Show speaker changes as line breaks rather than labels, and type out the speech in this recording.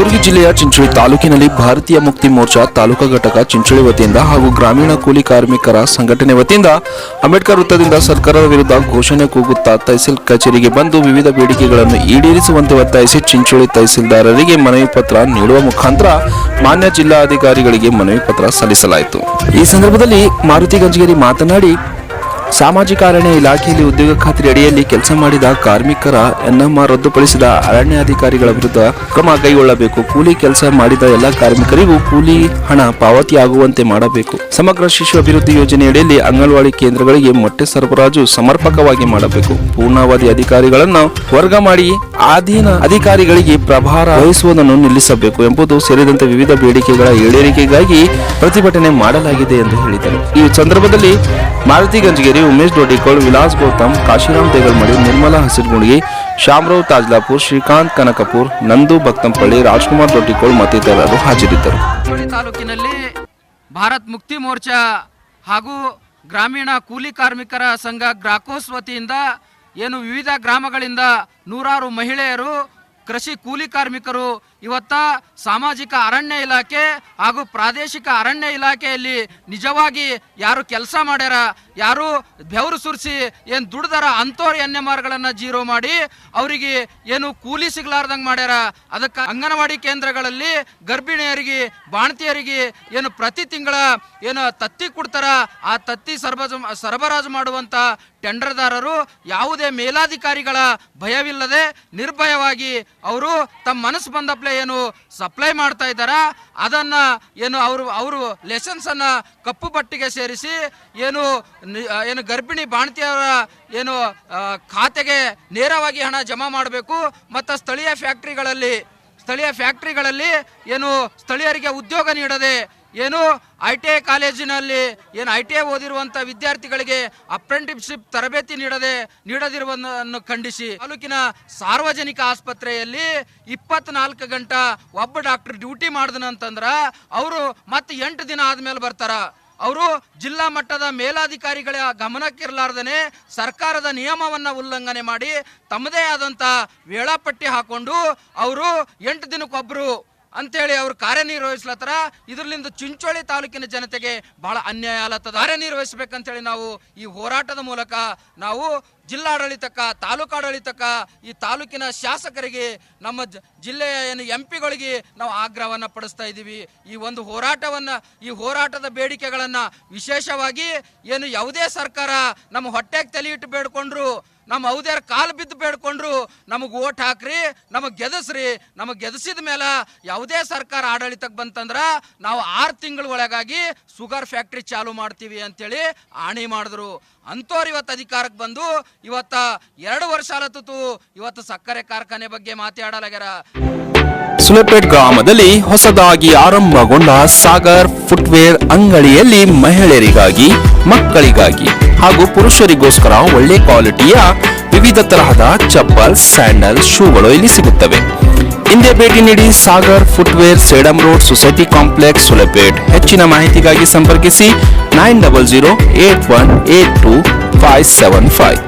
ಕಲಬುರಗಿ ಜಿಲ್ಲೆಯ ಚಿಂಚೋಳಿ ತಾಲೂಕಿನಲ್ಲಿ ಭಾರತೀಯ ಮುಕ್ತಿ ಮೋರ್ಚಾ ತಾಲೂಕಾ ಘಟಕ ಚಿಂಚೋಳಿ ವತಿಯಿಂದ ಹಾಗೂ ಗ್ರಾಮೀಣ ಕೂಲಿ ಕಾರ್ಮಿಕರ ಸಂಘಟನೆ ವತಿಯಿಂದ ಅಂಬೇಡ್ಕರ್ ವೃತ್ತದಿಂದ ಸರ್ಕಾರದ ವಿರುದ್ಧ ಘೋಷಣೆ ಕೂಗುತ್ತಾ ತಹಸೀಲ್ ಕಚೇರಿಗೆ ಬಂದು ವಿವಿಧ ಬೇಡಿಕೆಗಳನ್ನು ಈಡೇರಿಸುವಂತೆ ಒತ್ತಾಯಿಸಿ ಚಿಂಚೋಳಿ ತಹಸೀಲ್ದಾರರಿಗೆ ಮನವಿ ಪತ್ರ ನೀಡುವ ಮುಖಾಂತರ ಮಾನ್ಯ ಜಿಲ್ಲಾಧಿಕಾರಿಗಳಿಗೆ ಮನವಿ ಪತ್ರ ಸಲ್ಲಿಸಲಾಯಿತು. ಈ ಸಂದರ್ಭದಲ್ಲಿ ಮಾರುತಿ ಗಂಜಗೇರಿ ಮಾತನಾಡಿ ಸಾಮಾಜಿಕ ಅರಣ್ಯ ಇಲಾಖೆಯಲ್ಲಿ ಉದ್ಯೋಗ ಖಾತ್ರಿ ಅಡಿಯಲ್ಲಿ ಕೆಲಸ ಮಾಡಿದ ಕಾರ್ಮಿಕರ ಎನ್ಎಂಆರ್ ರದ್ದುಪಡಿಸಿದ ಅರಣ್ಯಾಧಿಕಾರಿಗಳ ವಿರುದ್ಧ ಕ್ರಮ ಕೈಗೊಳ್ಳಬೇಕು. ಕೂಲಿ ಕೆಲಸ ಮಾಡಿದ ಎಲ್ಲ ಕಾರ್ಮಿಕರಿಗೂ ಕೂಲಿ ಹಣ ಪಾವತಿಯಾಗುವಂತೆ ಮಾಡಬೇಕು. ಸಮಗ್ರ ಶಿಶು ಅಭಿವೃದ್ಧಿ ಯೋಜನೆಯಡಿಯಲ್ಲಿ ಅಂಗನವಾಡಿ ಕೇಂದ್ರಗಳಿಗೆ ಮೊಟ್ಟೆ ಸರಬರಾಜು ಸಮರ್ಪಕವಾಗಿ ಮಾಡಬೇಕು. ಪೂರ್ಣಾವಧಿ ಅಧಿಕಾರಿಗಳನ್ನು ವರ್ಗ ಮಾಡಿ ಅಧೀನ ಅಧಿಕಾರಿಗಳಿಗೆ ಪ್ರಭಾರ ವಹಿಸುವುದನ್ನು ನಿಲ್ಲಿಸಬೇಕು ಎಂಬುದು ಸೇರಿದಂತೆ ವಿವಿಧ ಬೇಡಿಕೆಗಳ ಈಡೇರಿಕೆಗಾಗಿ ಪ್ರತಿಭಟನೆ ಮಾಡಲಾಗಿದೆ ಎಂದು ಹೇಳಿದರು. ಈ ಸಂದರ್ಭದಲ್ಲಿ ಮಾರುತಿ ಗಂಜಗೇರಿ ಉಮೇಶ್ ದೊಡ್ಡಿಕೋಳ್, ವಿಲಾಸ್ ಗೌತಮ್, ಕಾಶಿರಾಮ್ ದೇಗಲ್ಮಡಿ ನಿರ್ಮಲಾ ಹಸಿರ್ಗುಣಗಿ ಶ್ಯಾಮರಾವ್ ತಾಜ್ಲಾಪುರ್, ಶ್ರೀಕಾಂತ್ ಕನಕಪುರ್, ನಂದು ಭಕ್ತಂಪಳ್ಳಿ, ರಾಜ್ಕುಮಾರ್ ದೊಡ್ಡಿಕೋಳ್ ಮತ್ತಿತರರು ಹಾಜರಿದ್ದರು.
ತಾಲೂಕಿನಲ್ಲಿ ಭಾರತ್ ಮುಕ್ತಿ ಮೋರ್ಚಾ ಹಾಗೂ ಗ್ರಾಮೀಣ ಕೂಲಿ ಕಾರ್ಮಿಕರ ಸಂಘ ಗ್ರಾಕೋಸ್ ವತಿಯಿಂದ ಏನು ವಿವಿಧ ಗ್ರಾಮಗಳಿಂದ ನೂರಾರು ಮಹಿಳೆಯರು, ಕೃಷಿ ಕೂಲಿ ಕಾರ್ಮಿಕರು, ಇವತ್ತ ಸಾಮಾಜಿಕ ಅರಣ್ಯ ಇಲಾಖೆ ಹಾಗೂ ಪ್ರಾದೇಶಿಕ ಅರಣ್ಯ ಇಲಾಖೆಯಲ್ಲಿ ನಿಜವಾಗಿ ಯಾರು ಕೆಲಸ ಮಾಡ್ಯಾರ ಯಾರು ಬೆವರು ಸುರಿಸಿ ಏನು ದುಡ್ದಾರ ಅಂಥವ್ರ ಎನ್ ಎಂ ಆರ್ಗಳನ್ನು ಜೀರೋ ಮಾಡಿ ಅವರಿಗೆ ಏನು ಕೂಲಿ ಸಿಗಲಾರ್ದಂಗೆ ಮಾಡ್ಯಾರ, ಅದಕ್ಕೆ ಅಂಗನವಾಡಿ ಕೇಂದ್ರಗಳಲ್ಲಿ ಗರ್ಭಿಣಿಯರಿಗೆ, ಬಾಣತಿಯರಿಗೆ ಏನು ಪ್ರತಿ ತಿಂಗಳ ಏನು ತತ್ತಿ ಕೊಡ್ತಾರ, ಆ ತತ್ತಿ ಸರಬಜ, ಸರಬರಾಜು ಮಾಡುವಂಥ ಟೆಂಡರ್ದಾರರು ಯಾವುದೇ ಮೇಲಾಧಿಕಾರಿಗಳ ಭಯವಿಲ್ಲದೆ ನಿರ್ಭಯವಾಗಿ ಅವರು ತಮ್ಮ ಮನಸ್ಸು ಬಂದಪ್ಲೆ ಏನು ಸಪ್ಲೈ ಮಾಡ್ತಾ ಇದ್ದಾರ, ಅದನ್ನು ಏನು ಅವರು ಅವರು ಲೆಸನ್ಸನ್ನು ಕಪ್ಪು ಪಟ್ಟಿಗೆ ಸೇರಿಸಿ ಏನು ಏನು ಗರ್ಭಿಣಿ ಬಾಣತಿಯವರ ಏನು ಖಾತೆಗೆ ನೇರವಾಗಿ ಹಣ ಜಮಾ ಮಾಡಬೇಕು. ಮತ್ತು ಸ್ಥಳೀಯ ಫ್ಯಾಕ್ಟ್ರಿಗಳಲ್ಲಿ ಸ್ಥಳೀಯ ಫ್ಯಾಕ್ಟ್ರಿಗಳಲ್ಲಿ ಏನು ಸ್ಥಳೀಯರಿಗೆ ಉದ್ಯೋಗ ನೀಡದೆ ಏನು ಐ ಟಿ ಐ ಕಾಲೇಜಿನಲ್ಲಿ ಏನು ಐ ಟಿ ಐ ಓದಿರುವಂಥ ವಿದ್ಯಾರ್ಥಿಗಳಿಗೆ ಅಪ್ರೆಂಟಿಸ್ಶಿಪ್ ತರಬೇತಿ ನೀಡದೆ, ನೀಡದಿರುವುದನ್ನು ಖಂಡಿಸಿ ತಾಲೂಕಿನ ಸಾರ್ವಜನಿಕ ಆಸ್ಪತ್ರೆಯಲ್ಲಿ ಇಪ್ಪತ್ನಾಲ್ಕು ಗಂಟೆ ಒಬ್ಬ ಡಾಕ್ಟರ್ ಡ್ಯೂಟಿ ಮಾಡಿದನಂತಂದ್ರೆ ಅವರು ಮತ್ತೆ ಎಂಟು ದಿನ ಆದಮೇಲೆ ಬರ್ತಾರ. ಅವರು ಜಿಲ್ಲಾ ಮಟ್ಟದ ಮೇಲಾಧಿಕಾರಿಗಳ ಗಮನಕ್ಕಿರಲಾರ್ದನೆ ಸರ್ಕಾರದ ನಿಯಮವನ್ನ ಉಲ್ಲಂಘನೆ ಮಾಡಿ ತಮ್ಮದೇ ಆದಂಥ ವೇಳಾಪಟ್ಟಿ ಹಾಕೊಂಡು ಅವರು ಎಂಟು ದಿನಕ್ಕೊಬ್ರು ಅಂತೇಳಿ ಅವ್ರು ಕಾರ್ಯನಿರ್ವಹಿಸ್ಲತ್ತಾರ ಇದರಿಂದ ಚಿಂಚೋಳಿ ತಾಲೂಕಿನ ಜನತೆಗೆ ಬಹಳ ಅನ್ಯಾಯ ಆಲತ್ತದ ಕಾರ್ಯನಿರ್ವಹಿಸ್ಬೇಕಂತೇಳಿ ನಾವು ಈ ಹೋರಾಟದ ಮೂಲಕ ನಾವು ಜಿಲ್ಲಾಡಳಿತಕ್ಕ ತಾಲೂಕಾಡಳಿತಕ್ಕ ಈ ತಾಲೂಕಿನ ಶಾಸಕರಿಗೆ, ನಮ್ಮ ಜಿಲ್ಲೆಯ ಏನು ಎಂ ಪಿಗಳಿಗೆ ನಾವು ಆಗ್ರಹವನ್ನು ಪಡಿಸ್ತಾ ಇದ್ದೀವಿ. ಈ ಒಂದು ಹೋರಾಟವನ್ನು, ಈ ಹೋರಾಟದ ಬೇಡಿಕೆಗಳನ್ನು ವಿಶೇಷವಾಗಿ ಏನು ಯಾವುದೇ ಸರ್ಕಾರ ನಮ್ಮ ಹೊಟ್ಟೆಗೆ ತಲೆ ಇಟ್ಟು ಬೇಡ್ಕೊಂಡ್ರು ನಮ್ಮ ಔದ್ಯಾರ ಕಾಲು ಬಿದ್ದು ಬೇಡ್ಕೊಂಡ್ರು ನಮಗೆ ಓಟ್ ಹಾಕ್ರಿ, ನಮಗೆ ಗೆದಸ್ರಿ, ನಮಗೆ ಗೆದಸಿದ ಮೇಲೆ ಯಾವುದೇ ಸರ್ಕಾರ ಆಡಳಿತಕ್ಕೆ ಬಂತಂದ್ರೆ ನಾವು ಆರು ತಿಂಗಳ ಒಳಗಾಗಿ ಸುಗರ್ ಫ್ಯಾಕ್ಟ್ರಿ ಚಾಲು ಮಾಡ್ತೀವಿ ಅಂತೇಳಿ ಆಣಿ ಮಾಡಿದ್ರು. ಅಂಥವ್ರು ಇವತ್ತು ಅಧಿಕಾರಕ್ಕೆ ಬಂದು ಇವತ್ತು ಎರಡು ವರ್ಷ ಆಲತ್ತಿತು ಇವತ್ತು ಸಕ್ಕರೆ ಕಾರ್ಖಾನೆ ಬಗ್ಗೆ ಮಾತಾಡಲಾಗ್ಯಾರ.
ಸುಲೆಪೇಟ್ ಗ್ರಾಮದಲ್ಲಿ ಹೊಸದಾಗಿ ಆರಂಭಗೊಂಡ ಸಾಗರ್ ಫುಟ್ವೇರ್ ಅಂಗಡಿಯಲ್ಲಿ ಮಹಿಳೆಯರಿಗಾಗಿ, ಮಕ್ಕಳಿಗಾಗಿ. ಹಾಗೂ ಪುರುಷರಿಗೋಸ್ಕರ ಒಳ್ಳೆ ಕ್ವಾಲಿಟಿಯ ವಿವಿಧ ತರಹದ ಚಪ್ಪಲ್, ಸ್ಯಾಂಡಲ್ ಶೂಗಳು ಇಲ್ಲಿ ಸಿಗುತ್ತವೆ. ಹಿಂದೆ ಭೇಟಿ ನೀಡಿ Sagar footwear Sedam road society complex Sulepet ಹೆಚ್ಚಿನ ಮಾಹಿತಿಗಾಗಿ ಸಂಪರ್ಕಿಸಿ nine double zero eight one eight two five seven five.